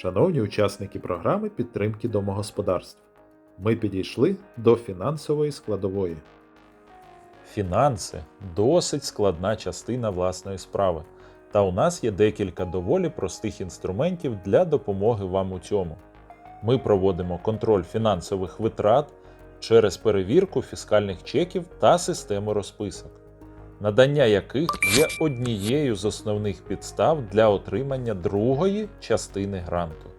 Шановні учасники програми підтримки домогосподарств, ми підійшли до фінансової складової. Фінанси досить складна частина власної справи, та у нас є декілька доволі простих інструментів для допомоги вам у цьому. Ми проводимо контроль фінансових витрат через перевірку фіскальних чеків та систему розписок, надання яких є однією з основних підстав для отримання другої частини гранту.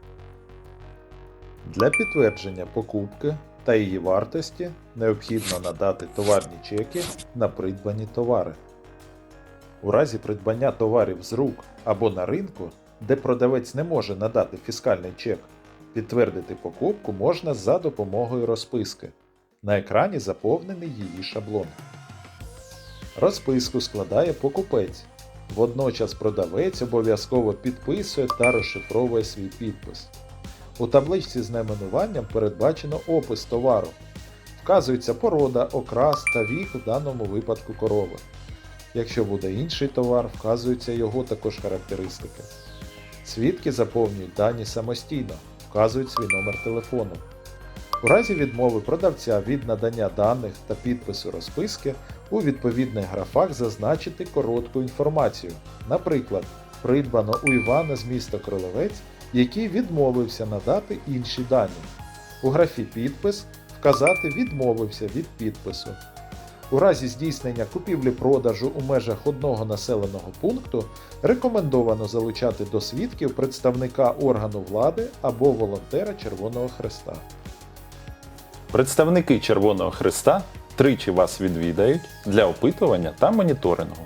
Для підтвердження покупки та її вартості необхідно надати товарні чеки на придбані товари. У разі придбання товарів з рук або на ринку, де продавець не може надати фіскальний чек, підтвердити покупку можна за допомогою розписки. На екрані заповнений її шаблон. Розписку складає покупець. Водночас продавець обов'язково підписує та розшифровує свій підпис. У табличці з найменуванням передбачено опис товару. Вказується порода, окрас та вік у даному випадку корови. Якщо буде інший товар, вказуються його також характеристики. Свідки заповнюють дані самостійно, вказують свій номер телефону. У разі відмови продавця від надання даних та підпису розписки у відповідних графах зазначити коротку інформацію. Наприклад, придбано у Івана з міста Кролевець, який відмовився надати інші дані. У графі Підпис вказати відмовився від підпису. У разі здійснення купівлі-продажу у межах одного населеного пункту рекомендовано залучати до свідків представника органу влади або волонтера Червоного Хреста. Представники Червоного Христа тричі вас відвідають для опитування та моніторингу.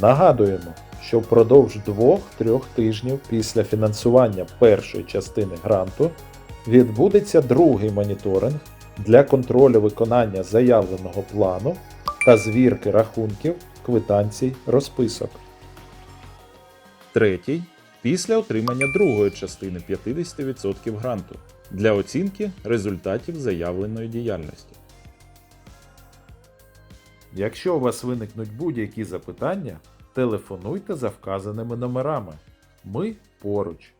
Нагадуємо, що впродовж 2-3 тижнів після фінансування першої частини гранту відбудеться другий моніторинг для контролю виконання заявленого плану та звірки рахунків, квитанцій, розписок. Третій після отримання другої частини 50% гранту для оцінки результатів заявленої діяльності. Якщо у вас виникнуть будь-які запитання, телефонуйте за вказаними номерами. Ми поруч.